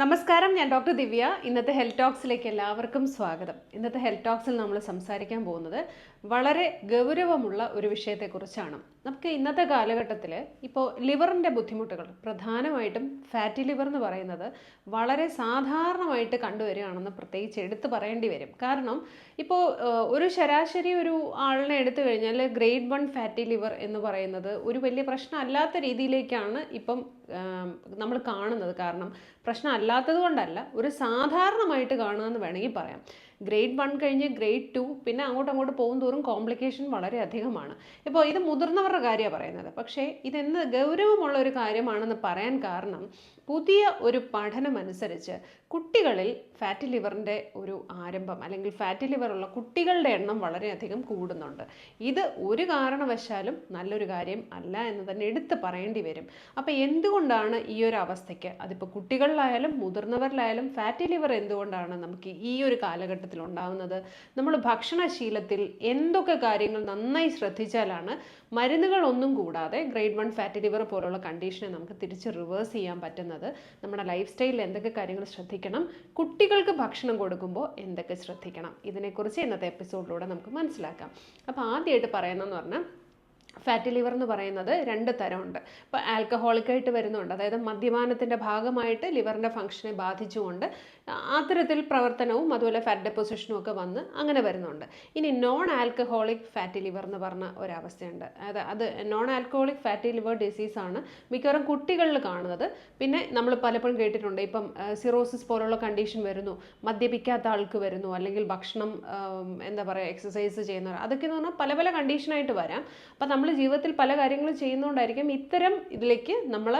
നമസ്കാരം ഞാൻ ഡോക്ടർ ദിവ്യ. ഇന്നത്തെ ഹെൽത്ത് ടോക്സിലേക്ക് എല്ലാവർക്കും സ്വാഗതം. ഇന്നത്തെ ഹെൽത്ത് ടോക്സിൽ നമ്മൾ സംസാരിക്കാൻ പോകുന്നത് വളരെ ഗൗരവമുള്ള ഒരു വിഷയത്തെക്കുറിച്ചാണ്. നമുക്ക് ഇന്നത്തെ കാലഘട്ടത്തിൽ ഇപ്പോൾ ലിവറിന്റെ ബുദ്ധിമുട്ടുകൾ പ്രധാനമായിട്ടും ഫാറ്റി ലിവർ എന്ന് പറയുന്നത് വളരെ സാധാരണമായിട്ട് കണ്ടുവരികയാണെന്ന് പ്രത്യേകിച്ച് എടുത്തു പറയേണ്ടി വരും. കാരണം ഇപ്പോൾ ഒരു ശരാശരി ഒരു ആളിനെ എടുത്തു കഴിഞ്ഞാൽ ഗ്രേഡ് വൺ ഫാറ്റി ലിവർ എന്ന് പറയുന്നത് ഒരു വലിയ പ്രശ്നമല്ലാത്ത രീതിയിലേക്കാണ് ഇപ്പം നമ്മൾ കാണുന്നത്. കാരണം പ്രശ്നം അല്ലാത്തത് കൊണ്ടല്ല ഒരു സാധാരണമായിട്ട് കാണുക എന്ന് വേണമെങ്കിൽ പറയാം. ഗ്രേഡ് വൺ കഴിഞ്ഞ് ഗ്രേഡ് ടു പിന്നെ അങ്ങോട്ട് അങ്ങോട്ട് പോകും തോറും കോംപ്ലിക്കേഷൻ വളരെ അധികമാണ്. ഇപ്പോൾ ഇത് മുതിർന്നവരുടെ കാര്യമാണ് പറയുന്നത്. പക്ഷേ ഇതെന്ത് ഗൗരവമുള്ള ഒരു കാര്യമാണെന്ന് പറയാൻ കാരണം പുതിയ ഒരു പഠനമനുസരിച്ച് കുട്ടികളിൽ ഫാറ്റി ലിവറിന്റെ ഒരു ആരംഭം അല്ലെങ്കിൽ ഫാറ്റി ലിവറുള്ള കുട്ടികളുടെ എണ്ണം വളരെയധികം കൂടുന്നുണ്ട്. ഇത് ഒരു കാരണവശാലും നല്ലൊരു കാര്യം അല്ല എന്ന് തന്നെ എടുത്ത് പറയേണ്ടി വരും. അപ്പോൾ എന്തുകൊണ്ടാണ് ഈ ഒരു അവസ്ഥയ്ക്ക്? അതിപ്പോൾ കുട്ടികളിലായാലും മുതിർന്നവരിലായാലും ഫാറ്റി ലിവർ എന്തുകൊണ്ടാണ് നമുക്ക് ഈ ഒരു കാലഘട്ടത്തിൽ ഉണ്ടാകുന്നത് നമ്മൾ ഭക്ഷണശീലത്തിൽ എന്തൊക്കെ കാര്യങ്ങൾ നന്നായി ശ്രദ്ധിച്ചാലാണ് മരുന്നുകളൊന്നും കൂടാതെ ഗ്രേഡ് വൺ ഫാറ്റി ലിവർ പോലുള്ള കണ്ടീഷനെ നമുക്ക് തിരിച്ച് റിവേഴ്സ് ചെയ്യാൻ പറ്റുന്നത്. നമ്മുടെ ലൈഫ് സ്റ്റൈലിൽ എന്തൊക്കെ കാര്യങ്ങൾ ശ്രദ്ധിക്കണം കുട്ടികൾക്ക് ഭക്ഷണം കൊടുക്കുമ്പോൾ എന്തൊക്കെ ശ്രദ്ധിക്കണം ഇതിനെക്കുറിച്ച് ഇന്നത്തെ എപ്പിസോഡിലൂടെ നമുക്ക് മനസ്സിലാക്കാം. അപ്പോൾ ആദ്യമായിട്ട് പറയുന്നതെന്ന് പറഞ്ഞാൽ ഫാറ്റി ലിവർ എന്ന് പറയുന്നത് രണ്ട് തരമുണ്ട്. ഇപ്പോൾ ആൽക്കഹോളിക്കായിട്ട് വരുന്നുണ്ട്. അതായത് മദ്യപാനത്തിന്റെ ഭാഗമായിട്ട് ലിവറിന്റെ ഫംഗ്ഷനെ ബാധിച്ചുകൊണ്ട് അത്തരത്തിൽ പ്രവർത്തനവും അതുപോലെ ഫാറ്റ് ഡെപ്പോസിഷനും ഒക്കെ വന്ന് അങ്ങനെ വരുന്നുണ്ട്. ഇനി നോൺ ആൽക്കഹോളിക് ഫാറ്റി ലിവർ എന്ന് പറഞ്ഞ ഒരവസ്ഥയുണ്ട്. അതായത് അത് നോൺ ആൽക്കഹോളിക് ഫാറ്റി ലിവർ ഡിസീസാണ് മിക്കവാറും കുട്ടികളിൽ കാണുന്നത്. പിന്നെ നമ്മൾ പലപ്പോഴും കേട്ടിട്ടുണ്ട്. ഇപ്പം സിറോസിസ് പോലുള്ള കണ്ടീഷൻ വരുന്നു. മദ്യപിക്കാത്ത ആൾക്ക് വരുന്നു. അല്ലെങ്കിൽ ഭക്ഷണം എന്താ പറയുക എക്സസൈസ് ചെയ്യുന്നവർ. അതൊക്കെ എന്ന് പറഞ്ഞാൽ പല പല കണ്ടീഷനായിട്ട് വരാം. അപ്പം നമ്മൾ ജീവിതത്തിൽ പല കാര്യങ്ങളും ചെയ്യുന്നതുകൊണ്ടായിരിക്കും ഇത്തരം ഇതിലേക്ക് നമ്മൾ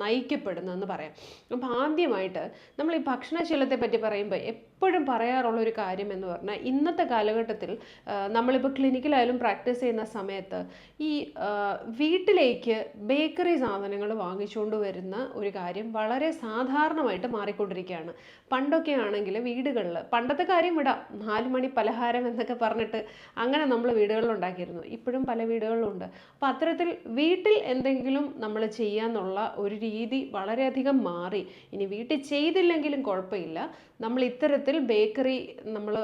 നയിക്കപ്പെടുന്നതെന്ന് പറയാം. അപ്പം ആദ്യമായിട്ട് നമ്മൾ ഈ ഭക്ഷണശീലത്തെ പറ്റി പറയുമ്പോൾ എപ്പോഴും പറയാറുള്ള ഒരു കാര്യം എന്ന് പറഞ്ഞാൽ ഇന്നത്തെ കാലഘട്ടത്തിൽ നമ്മളിപ്പോൾ ക്ലിനിക്കിലായാലും പ്രാക്ടീസ് ചെയ്യുന്ന സമയത്ത് ഈ വീട്ടിലേക്ക് ബേക്കറി സാധനങ്ങൾ വാങ്ങിച്ചുകൊണ്ട് വരുന്ന ഒരു കാര്യം വളരെ സാധാരണമായിട്ട് മാറിക്കൊണ്ടിരിക്കുകയാണ്. പണ്ടൊക്കെ ആണെങ്കിൽ വീടുകളിൽ പണ്ടത്തെ കാര്യം വിടാം നാല് മണി പലഹാരം എന്നൊക്കെ പറഞ്ഞിട്ട് അങ്ങനെ നമ്മൾ വീടുകളിൽ ഉണ്ടാക്കിയിരുന്നു. ഇപ്പോഴും പല വീടുകളിലുണ്ട് അപ്പോൾ അത്തരത്തിൽ വീട്ടിൽ എന്തെങ്കിലും നമ്മൾ ചെയ്യാന്നുള്ള ഒരു രീതി വളരെയധികം മാറി. ഇനി വീട്ടിൽ ചെയ്തില്ലെങ്കിലും കുഴപ്പമില്ല. നമ്മൾ ഇത്തരത്തിൽ ബേക്കറി നമ്മൾ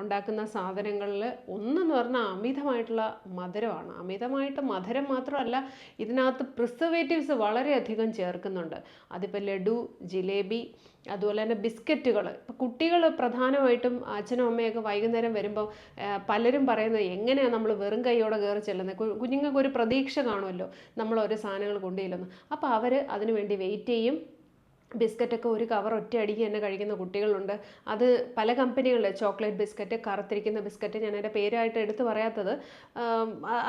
ഉണ്ടാക്കുന്ന സാധനങ്ങളിൽ ഒന്നെന്ന് പറഞ്ഞാൽ അമിതമായിട്ടുള്ള മധുരമാണ്. അമിതമായിട്ട് മധുരം മാത്രമല്ല ഇതിനകത്ത് പ്രിസർവേറ്റീവ്സ് വളരെയധികം ചേർക്കുന്നുണ്ട്. അതിപ്പോൾ ലഡു ജിലേബി അതുപോലെ തന്നെ ബിസ്ക്കറ്റുകൾ ഇപ്പോൾ കുട്ടികൾ പ്രധാനമായിട്ടും അച്ഛനും അമ്മയൊക്കെ വൈകുന്നേരം വരുമ്പോൾ പലരും പറയുന്നത് എങ്ങനെയാണ് നമ്മൾ വെറും കൈയോടെ കയറി ചെല്ലുന്നത് കുഞ്ഞുങ്ങൾക്ക് ഒരു പ്രതീക്ഷ കാണുമല്ലോ നമ്മൾ ഓരോ സാധനങ്ങൾ കൊണ്ടുചെല്ലുന്നു. അപ്പോൾ അവർ അതിനുവേണ്ടി വെയിറ്റ് ചെയ്യും. ബിസ്ക്കറ്റൊക്കെ ഒരു കവർ ഒറ്റയടിക്ക് തന്നെ കഴിക്കുന്ന കുട്ടികളുണ്ട്. അത് പല കമ്പനികളിൽ ചോക്ലേറ്റ് ബിസ്ക്കറ്റ് കറുത്തിരിക്കുന്ന ബിസ്ക്കറ്റ് ഞാൻ അതിന്റെ പേരായിട്ട് എടുത്തു പറയാത്തത്.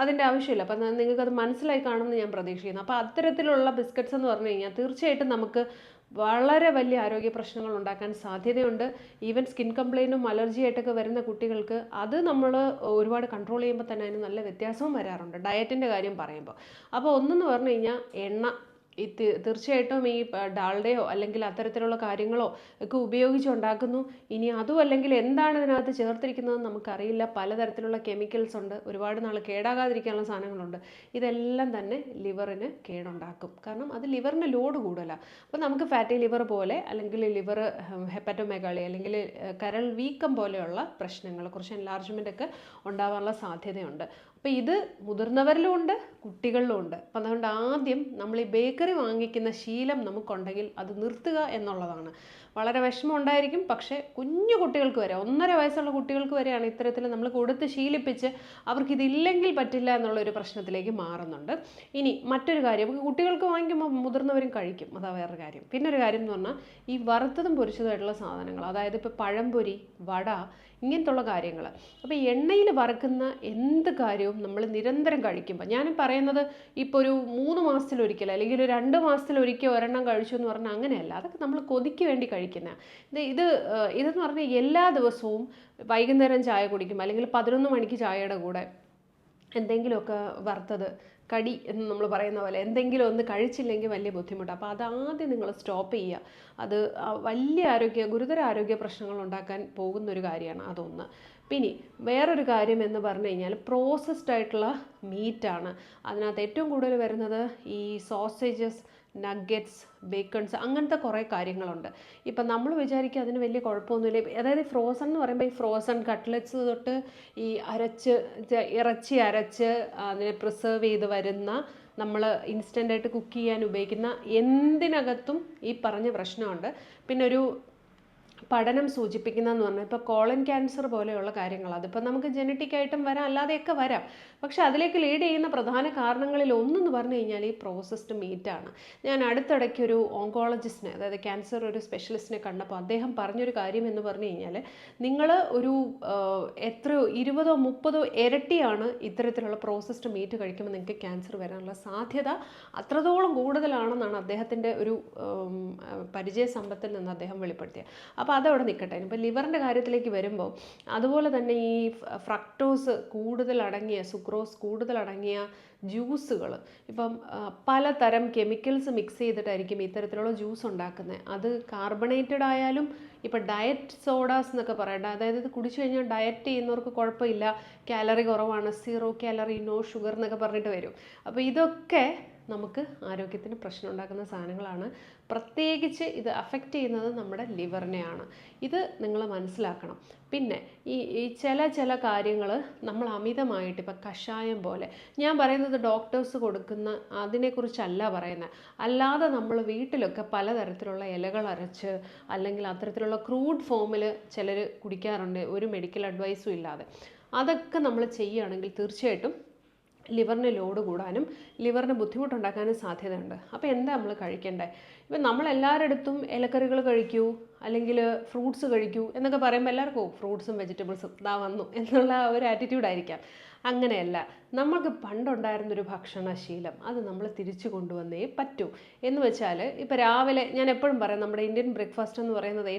അതിന്റെ ആവശ്യമില്ല. അപ്പം നിങ്ങൾക്കത് മനസ്സിലായി കാണുമെന്ന് ഞാൻ പ്രതീക്ഷിക്കുന്നു. അപ്പോൾ അത്തരത്തിലുള്ള ബിസ്ക്കറ്റ്സ് എന്ന് പറഞ്ഞു കഴിഞ്ഞാൽ തീർച്ചയായിട്ടും നമുക്ക് വളരെ വലിയ ആരോഗ്യ പ്രശ്നങ്ങൾ ഉണ്ടാക്കാൻ സാധ്യതയുണ്ട്. ഈവൻ സ്കിൻ കംപ്ലൈന്റും അലർജി ആയിട്ടൊക്കെ വരുന്ന കുട്ടികൾക്ക് അത് നമ്മൾ ഒരുപാട് കൺട്രോൾ ചെയ്യുമ്പോൾ തന്നെ അതിന് നല്ല വ്യത്യാസവും വരാറുണ്ട്. ഡയറ്റിന്റെ കാര്യം പറയുമ്പോൾ അപ്പോൾ ഒന്നെന്ന് പറഞ്ഞു കഴിഞ്ഞാൽ എണ്ണ ഈ തീർച്ചയായിട്ടും ഈ ഡാൾഡയോ അല്ലെങ്കിൽ അത്തരത്തിലുള്ള കാര്യങ്ങളോ ഒക്കെ ഉപയോഗിച്ചുണ്ടാക്കുന്നു. ഇനി അതും അല്ലെങ്കിൽ എന്താണ് ഇതിനകത്ത് ചേർത്തിരിക്കുന്നതെന്ന് നമുക്കറിയില്ല. പലതരത്തിലുള്ള കെമിക്കൽസ് ഉണ്ട്. ഒരുപാട് നാൾ കേടാകാതിരിക്കാനുള്ള സാധനങ്ങളുണ്ട്. ഇതെല്ലാം തന്നെ ലിവറിന് കേടുണ്ടാക്കും. കാരണം അത് ലിവറിന് ലോഡ് കൂടുതലാണ് അപ്പോൾ നമുക്ക് ഫാറ്റി ലിവർ പോലെ അല്ലെങ്കിൽ ലിവർ ഹെപ്പറ്റോമെഗാളി അല്ലെങ്കിൽ കരൾ വീക്കം പോലെയുള്ള പ്രശ്നങ്ങൾ കുറച്ച് എൻലാർജ്മെന്റ് ഒക്കെ ഉണ്ടാവാനുള്ള സാധ്യതയുണ്ട്. അപ്പോൾ ഇത് മുതിർന്നവരിലും ഉണ്ട് കുട്ടികളിലും ഉണ്ട് അപ്പം അതുകൊണ്ട് ആദ്യം നമ്മൾ ഈ ബേക്കറി വാങ്ങിക്കുന്ന ശീലം നമുക്കുണ്ടെങ്കിൽ അത് നിർത്തുക എന്നുള്ളതാണ്. വളരെ വിഷമം ഉണ്ടായിരിക്കും പക്ഷേ കുഞ്ഞു കുട്ടികൾക്ക് വരെ ഒന്നര വയസ്സുള്ള കുട്ടികൾക്ക് വരെയാണ് ഇത്തരത്തിൽ നമ്മൾ കൊടുത്ത് ശീലിപ്പിച്ച് അവർക്ക് ഇതില്ലെങ്കിൽ പറ്റില്ല എന്നുള്ള ഒരു പ്രശ്നത്തിലേക്ക് മാറുന്നുണ്ട്. ഇനി മറ്റൊരു കാര്യം കുട്ടികൾക്ക് വാങ്ങിക്കുമ്പോൾ മുതിർന്നവരും കഴിക്കും. അതാ വേറൊരു കാര്യം. പിന്നെ ഒരു കാര്യം എന്ന് പറഞ്ഞാൽ ഈ വറുത്തതും പൊരിച്ചതുമായിട്ടുള്ള സാധനങ്ങൾ അതായത് ഇപ്പോൾ പഴംപൊരി വട ഇങ്ങനത്തുള്ള കാര്യങ്ങൾ അപ്പോൾ എണ്ണയിൽ വറുക്കുന്ന എന്ത് കാര്യവും നമ്മൾ നിരന്തരം കഴിക്കുമ്പോൾ ഞാൻ പറയുന്നത് ഇപ്പോൾ ഒരു മൂന്ന് മാസത്തിലൊരിക്കൽ അല്ലെങ്കിൽ ഒരു രണ്ട് മാസത്തിലൊരിക്കൽ ഒരെണ്ണം കഴിച്ചു എന്ന് പറഞ്ഞാൽ അങ്ങനെയല്ല. അതൊക്കെ നമ്മൾ കൊതിക്ക് വേണ്ടി കഴിക്കുന്ന. ഇത് ഇത് ഇതെന്ന് പറഞ്ഞാൽ എല്ലാ ദിവസവും വൈകുന്നേരം ചായ കുടിക്കും അല്ലെങ്കിൽ പതിനൊന്ന് മണിക്ക് ചായയുടെ കൂടെ എന്തെങ്കിലുമൊക്കെ വറുത്തത് കടി എന്ന് നമ്മൾ പറയുന്ന പോലെ എന്തെങ്കിലും ഒന്ന് കഴിച്ചില്ലെങ്കിൽ വലിയ ബുദ്ധിമുട്ടാണ് അപ്പോൾ അതാദ്യം നിങ്ങൾ സ്റ്റോപ്പ് ചെയ്യുക. അത് വലിയ ആരോഗ്യ ഗുരുതര ആരോഗ്യ പ്രശ്നങ്ങൾ ഉണ്ടാക്കാൻ പോകുന്ന ഒരു കാര്യമാണ് അതൊന്ന്. പിന്നെ വേറൊരു കാര്യം എന്ന് പറഞ്ഞു കഴിഞ്ഞാൽ പ്രോസസ്ഡ് ആയിട്ടുള്ള മീറ്റാണ് അതിനകത്ത് ഏറ്റവും കൂടുതൽ വരുന്നത് ഈ സോസേജസ് നഗറ്റ്സ് ബേക്കൺസ് അങ്ങനത്തെ കുറേ കാര്യങ്ങളുണ്ട്. ഇപ്പം നമ്മൾ വിചാരിക്കുക അതിന് വലിയ കുഴപ്പമൊന്നുമില്ല. അതായത് ഫ്രോസൺ എന്ന് പറയുമ്പോൾ ഈ ഫ്രോസൺ കട്ട്ലറ്റ്സ് തൊട്ട് ഈ അരച്ച് ഇറച്ചി അരച്ച് അതിനെ പ്രിസർവ് ചെയ്ത് വരുന്ന നമ്മൾ ഇൻസ്റ്റന്റായിട്ട് കുക്ക് ചെയ്യാൻ ഉപയോഗിക്കുന്ന എന്തിനകത്തും ഈ പറഞ്ഞ പ്രശ്നമുണ്ട്. പിന്നെ ഒരു പഠനം സൂചിപ്പിക്കുന്നതെന്ന് പറഞ്ഞാൽ ഇപ്പോൾ കോളൻ ക്യാൻസർ പോലെയുള്ള കാര്യങ്ങൾ അതിപ്പോൾ നമുക്ക് ജനറ്റിക് ആയിട്ടും വരാം അല്ലാതെയൊക്കെ വരാം. പക്ഷേ അതിലേക്ക് ലീഡ് ചെയ്യുന്ന പ്രധാന കാരണങ്ങളിൽ ഒന്നെന്ന് പറഞ്ഞു കഴിഞ്ഞാൽ ഈ പ്രോസസ്ഡ് മീറ്റാണ്. ഞാൻ അടുത്തിടയ്ക്ക് ഒരു ഓങ്കോളജിസ്റ്റിനെ അതായത് ക്യാൻസർ ഒരു സ്പെഷ്യലിസ്റ്റിനെ കണ്ടപ്പോൾ അദ്ദേഹം പറഞ്ഞൊരു കാര്യം എന്ന് പറഞ്ഞു കഴിഞ്ഞാൽ നിങ്ങൾ ഒരു എത്രയോ ഇരുപതോ മുപ്പതോ ഇരട്ടിയാണ് ഇത്തരത്തിലുള്ള പ്രോസസ്ഡ് മീറ്റ് കഴിക്കുമ്പോൾ നിങ്ങൾക്ക് ക്യാൻസർ വരാനുള്ള സാധ്യത അത്രത്തോളം കൂടുതലാണെന്നാണ് അദ്ദേഹത്തിന്റെ ഒരു പരിചയ സമ്പത്തിൽ നിന്ന് അദ്ദേഹം വെളിപ്പെടുത്തിയത്. അപ്പോൾ അതവിടെ നിൽക്കട്ടെ. ഇപ്പോൾ ലിവറിന്റെ കാര്യത്തിലേക്ക് വരുമ്പോൾ അതുപോലെ തന്നെ ഈ ഫ്രക്ടോസ് കൂടുതൽ അടങ്ങിയ സുക്രോസ് കൂടുതൽ അടങ്ങിയ ജ്യൂസുകൾ ഇപ്പം പലതരം കെമിക്കൽസ് മിക്സ് ചെയ്തിട്ടായിരിക്കും ഇത്തരത്തിലുള്ള ജ്യൂസ് ഉണ്ടാക്കുന്നത്. അത് കാർബണേറ്റഡ് ആയാലും ഇപ്പം ഡയറ്റ് സോഡാസ് എന്നൊക്കെ പറയണ്ട അതായത് ഇത് കുടിച്ചു കഴിഞ്ഞാൽ ഡയറ്റ് ചെയ്യുന്നവർക്ക് കുഴപ്പമില്ല കാലറി കുറവാണ് സീറോ കാലറി നോ ഷുഗർ എന്നൊക്കെ പറഞ്ഞിട്ട് വരും. അപ്പോൾ ഇതൊക്കെ നമുക്ക് ആരോഗ്യത്തിന് പ്രശ്നം ഉണ്ടാക്കുന്ന സാധനങ്ങളാണ്. പ്രത്യേകിച്ച് ഇത് അഫക്റ്റ് ചെയ്യുന്നത് നമ്മുടെ ലിവറിനെയാണ്. ഇത് നിങ്ങൾ മനസ്സിലാക്കണം. പിന്നെ ഈ ഈ ചില ചില കാര്യങ്ങൾ നമ്മൾ അമിതമായിട്ട് ഇപ്പം കഷായം പോലെ ഞാൻ പറയുന്നത് ഡോക്ടേഴ്സ് കൊടുക്കുന്ന അതിനെക്കുറിച്ചല്ല പറയുന്നത്. അല്ലാതെ നമ്മൾ വീട്ടിലൊക്കെ പലതരത്തിലുള്ള ഇലകൾ അരച്ച് അല്ലെങ്കിൽ അത്തരത്തിലുള്ള ക്രൂഡ് ഫോമിൽ ചിലർ കുടിക്കാറുണ്ട്. ഒരു മെഡിക്കൽ അഡ്വൈസും ഇല്ലാതെ. അതൊക്കെ നമ്മൾ ചെയ്യുകയാണെങ്കിൽ തീർച്ചയായിട്ടും ലിവറിന് ലോഡ് കൂടാനും ലിവറിന് ബുദ്ധിമുട്ടുണ്ടാക്കാനും സാധ്യതയുണ്ട്. അപ്പോൾ എന്താ നമ്മൾ കഴിക്കേണ്ടത് ഇപ്പം നമ്മളെല്ലാവരുടെ ഇലക്കറികൾ കഴിക്കൂ അല്ലെങ്കിൽ ഫ്രൂട്ട്സ് കഴിക്കൂ എന്നൊക്കെ പറയുമ്പോൾ എല്ലാവർക്കും ഫ്രൂട്ട്സും വെജിറ്റബിൾസും ഇതാ വന്നു എന്നുള്ള ഒരു ആറ്റിറ്റ്യൂഡ് ആയിരിക്കാം. അങ്ങനെയല്ല നമ്മൾക്ക് പണ്ടുണ്ടായിരുന്നൊരു ഭക്ഷണശീലം അത് നമ്മൾ തിരിച്ചു കൊണ്ടുവന്നേ പറ്റൂ. എന്ന് വെച്ചാൽ ഇപ്പോൾ രാവിലെ ഞാൻ എപ്പോഴും പറയാം നമ്മുടെ ഇന്ത്യൻ ബ്രേക്ക്ഫാസ്റ്റ് എന്ന് പറയുന്നത്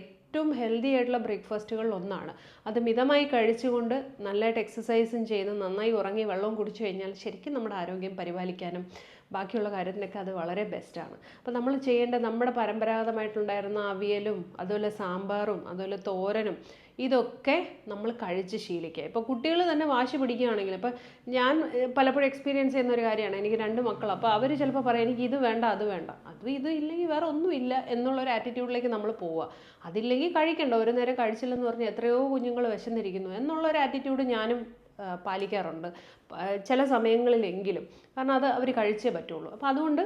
ഹെൽത്തി ആയിട്ടുള്ള ബ്രേക്ക്ഫാസ്റ്റുകളിൽ ഒന്നാണ്. അത് മിതമായി കഴിച്ചുകൊണ്ട് നല്ലതായിട്ട് എക്സസൈസും ചെയ്ത് നന്നായി ഉറങ്ങി വെള്ളവും കുടിച്ചു കഴിഞ്ഞാൽ ശരിക്കും നമ്മുടെ ആരോഗ്യം പരിപാലിക്കാനും ബാക്കിയുള്ള കാര്യത്തിനൊക്കെ അത് വളരെ ബെസ്റ്റാണ് അപ്പോൾ നമ്മൾ ചെയ്യേണ്ട നമ്മുടെ പരമ്പരാഗതമായിട്ടുണ്ടായിരുന്ന അവിയലും അതുപോലെ സാമ്പാറും അതുപോലെ തോരനും ഇതൊക്കെ നമ്മൾ കഴിച്ച് ശീലിക്കുക. ഇപ്പോൾ കുട്ടികൾ തന്നെ വാശി പിടിക്കുകയാണെങ്കിൽ ഇപ്പോൾ ഞാൻ പലപ്പോഴും എക്സ്പീരിയൻസ് ചെയ്യുന്ന ഒരു കാര്യമാണ്. എനിക്ക് രണ്ട് മക്കൾ അപ്പോൾ അവർ ചിലപ്പോൾ പറയും എനിക്ക് ഇത് വേണ്ട അത് വേണ്ട. അത് ഇത് ഇല്ലെങ്കിൽ വേറെ ഒന്നുമില്ല എന്നുള്ള ഒരു ആറ്റിറ്റ്യൂഡിലേക്ക് നമ്മൾ പോവുക. അതില്ലെങ്കിൽ കഴിക്കണ്ട. ഒരു നേരം കഴിച്ചില്ലെന്ന് പറഞ്ഞ് എത്രയോ കുഞ്ഞുങ്ങൾ വിശന്നിരിക്കുന്നു എന്നുള്ളൊരു ആറ്റിറ്റ്യൂഡ് ഞാനും പാലിക്കാറുണ്ട്. ചില സമയങ്ങളിലെങ്കിലും. കാരണം അത് അവർ കഴിച്ചേ പറ്റുള്ളൂ. അപ്പോൾ അതുകൊണ്ട്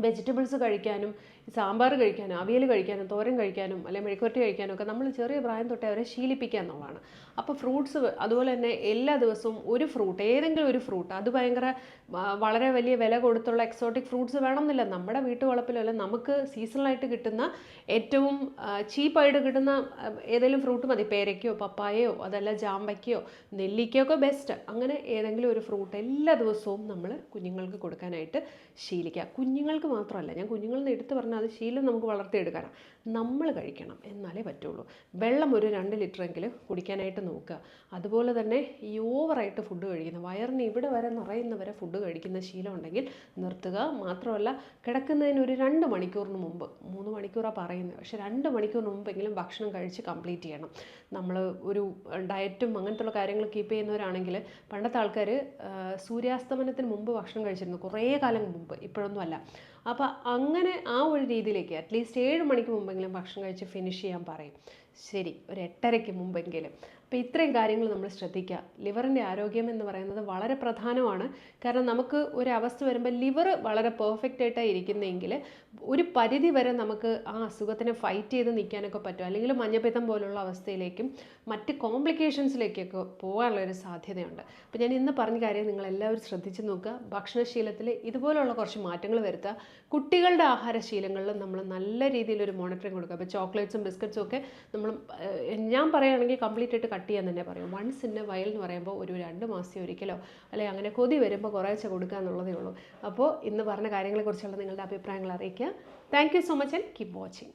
വെജിറ്റബിൾസ് കഴിക്കാനും സാമ്പാർ കഴിക്കാനും അവിയൽ കഴിക്കാനും തോരൻ കഴിക്കാനും അല്ലെങ്കിൽ മെഴുക്കുവരട്ടി കഴിക്കാനും ഒക്കെ നമ്മൾ ചെറിയ പ്രായം തൊട്ടേ അവരെ ശീലിപ്പിക്കുക എന്നുള്ളതാണ്. അപ്പോൾ ഫ്രൂട്ട്സ് അതുപോലെ തന്നെ എല്ലാ ദിവസവും ഒരു ഫ്രൂട്ട് ഏതെങ്കിലും ഒരു ഫ്രൂട്ട് അത് ഭയങ്കര വളരെ വലിയ വില കൊടുത്തുള്ള എക്സോട്ടിക് ഫ്രൂട്ട്സ് വേണമെന്നില്ല. നമ്മുടെ വീട്ടുവളപ്പിലല്ല നമുക്ക് സീസണലായിട്ട് കിട്ടുന്ന ഏറ്റവും ചീപ്പായിട്ട് കിട്ടുന്ന ഏതെങ്കിലും ഫ്രൂട്ട് മതി. പേരയ്ക്കോ പപ്പായയോ അതല്ല ജാമ്പയ്ക്കയോ നെല്ലിക്കയോ ഒക്കെ ബെസ്റ്റ് അങ്ങനെ ഏതെങ്കിലും ഒരു ഫ്രൂട്ട് എല്ലാ ദിവസവും നമ്മൾ കുഞ്ഞുങ്ങൾക്ക് കൊടുക്കാനായിട്ട് ശീലിക്കുക. കുഞ്ഞുങ്ങൾക്ക് മാത്രമല്ല ഞാൻ കുഞ്ഞുങ്ങളിൽ നിന്ന് എടുത്തു പറഞ്ഞാൽ അത് ശീലം നമുക്ക് വളർത്തിയെടുക്കാനാണ് നമ്മൾ കഴിക്കണം എന്നാലേ പറ്റുള്ളൂ. വെള്ളം ഒരു രണ്ട് ലിറ്ററെങ്കിലും കുടിക്കാനായിട്ട് നോക്കുക. അതുപോലെ തന്നെ ഈ ഓവറായിട്ട് ഫുഡ് കഴിക്കുന്ന വയറിന് ഇവിടെ വരെ നിറയുന്നവരെ ഫുഡ് കഴിക്കുന്ന ശീലം ഉണ്ടെങ്കിൽ നിർത്തുക. മാത്രമല്ല കിടക്കുന്നതിന് ഒരു രണ്ട് മണിക്കൂറിന് മുമ്പ് മൂന്ന് മണിക്കൂറാണ് പറയുന്നത് പക്ഷേ രണ്ട് മണിക്കൂറിന് മുമ്പെങ്കിലും ഭക്ഷണം കഴിച്ച് കംപ്ലീറ്റ് ചെയ്യണം. നമ്മൾ ഒരു ഡയറ്റും അങ്ങനത്തുള്ള കാര്യങ്ങൾ കീപ്പ് ചെയ്യുന്നവരാണെങ്കിൽ പണ്ടത്തെ ആൾക്കാർ സൂര്യാസ്തമനത്തിന് മുമ്പ് ഭക്ഷണം കഴിച്ചിരുന്നു. കുറേ കാലം മുമ്പ്. ഇപ്പോഴൊന്നും അല്ല. അപ്പോൾ അങ്ങനെ ആ ഒരു രീതിയിലേക്ക് അറ്റ്ലീസ്റ്റ് ഏഴ് മണിക്ക് മുമ്പെങ്കിലും ഭക്ഷണം കഴിച്ച് ഫിനിഷ് ചെയ്യാൻ പറയും. ശരി ഒരു എട്ടരയ്ക്ക് മുമ്പെങ്കിലും. അപ്പോൾ ഇത്രയും കാര്യങ്ങൾ നമ്മൾ ശ്രദ്ധിക്കുക ലിവറിന്റെ ആരോഗ്യം എന്ന് പറയുന്നത് വളരെ പ്രധാനമാണ്. കാരണം നമുക്ക് ഒരു അവസ്ഥ വരുമ്പോൾ ലിവർ വളരെ പെർഫെക്റ്റ് ആയിട്ടാണ് ഇരിക്കുന്നതെങ്കിൽ ഒരു പരിധി വരെ നമുക്ക് ആ അസുഖത്തിനെ ഫൈറ്റ് ചെയ്ത് നിൽക്കാനൊക്കെ പറ്റും. അല്ലെങ്കിൽ മഞ്ഞപ്പിത്തം പോലുള്ള അവസ്ഥയിലേക്കും മറ്റ് കോംപ്ലിക്കേഷൻസിലേക്കൊക്കെ പോകാനുള്ള ഒരു സാധ്യതയുണ്ട്. അപ്പോൾ ഞാൻ ഇന്ന് പറഞ്ഞ കാര്യം നിങ്ങളെല്ലാവരും ശ്രദ്ധിച്ച് നോക്കുക. ഭക്ഷണശീലത്തിൽ ഇതുപോലുള്ള കുറച്ച് മാറ്റങ്ങൾ വരുത്തുക. കുട്ടികളുടെ ആഹാരശീലങ്ങളിലും നമ്മൾ നല്ല രീതിയിൽ ഒരു മോണിറ്ററിങ് കൊടുക്കുക. അപ്പോൾ ചോക്ലേറ്റ്സും ബിസ്ക്കറ്റ്സും ഒക്കെ നമ്മൾ ഞാൻ പറയുകയാണെങ്കിൽ കംപ്ലീറ്റ് ആയിട്ട് കട്ട് ചെയ്യാൻ തന്നെ പറയും. വൺസ് എ വയൽ എന്ന് പറയുമ്പോൾ ഒരു രണ്ട് മാസം ഒരിക്കലോ അല്ലെങ്കിൽ അങ്ങനെ കൊതി വരുമ്പോൾ കുറേശ്ശെ കൊടുക്കുക എന്നുള്ളതേ ഉള്ളൂ. അപ്പോൾ ഇന്ന് പറഞ്ഞ കാര്യങ്ങളെക്കുറിച്ചുള്ള നിങ്ങളുടെ അഭിപ്രായങ്ങൾ അറിയിക്കുക. Thank you so much and keep watching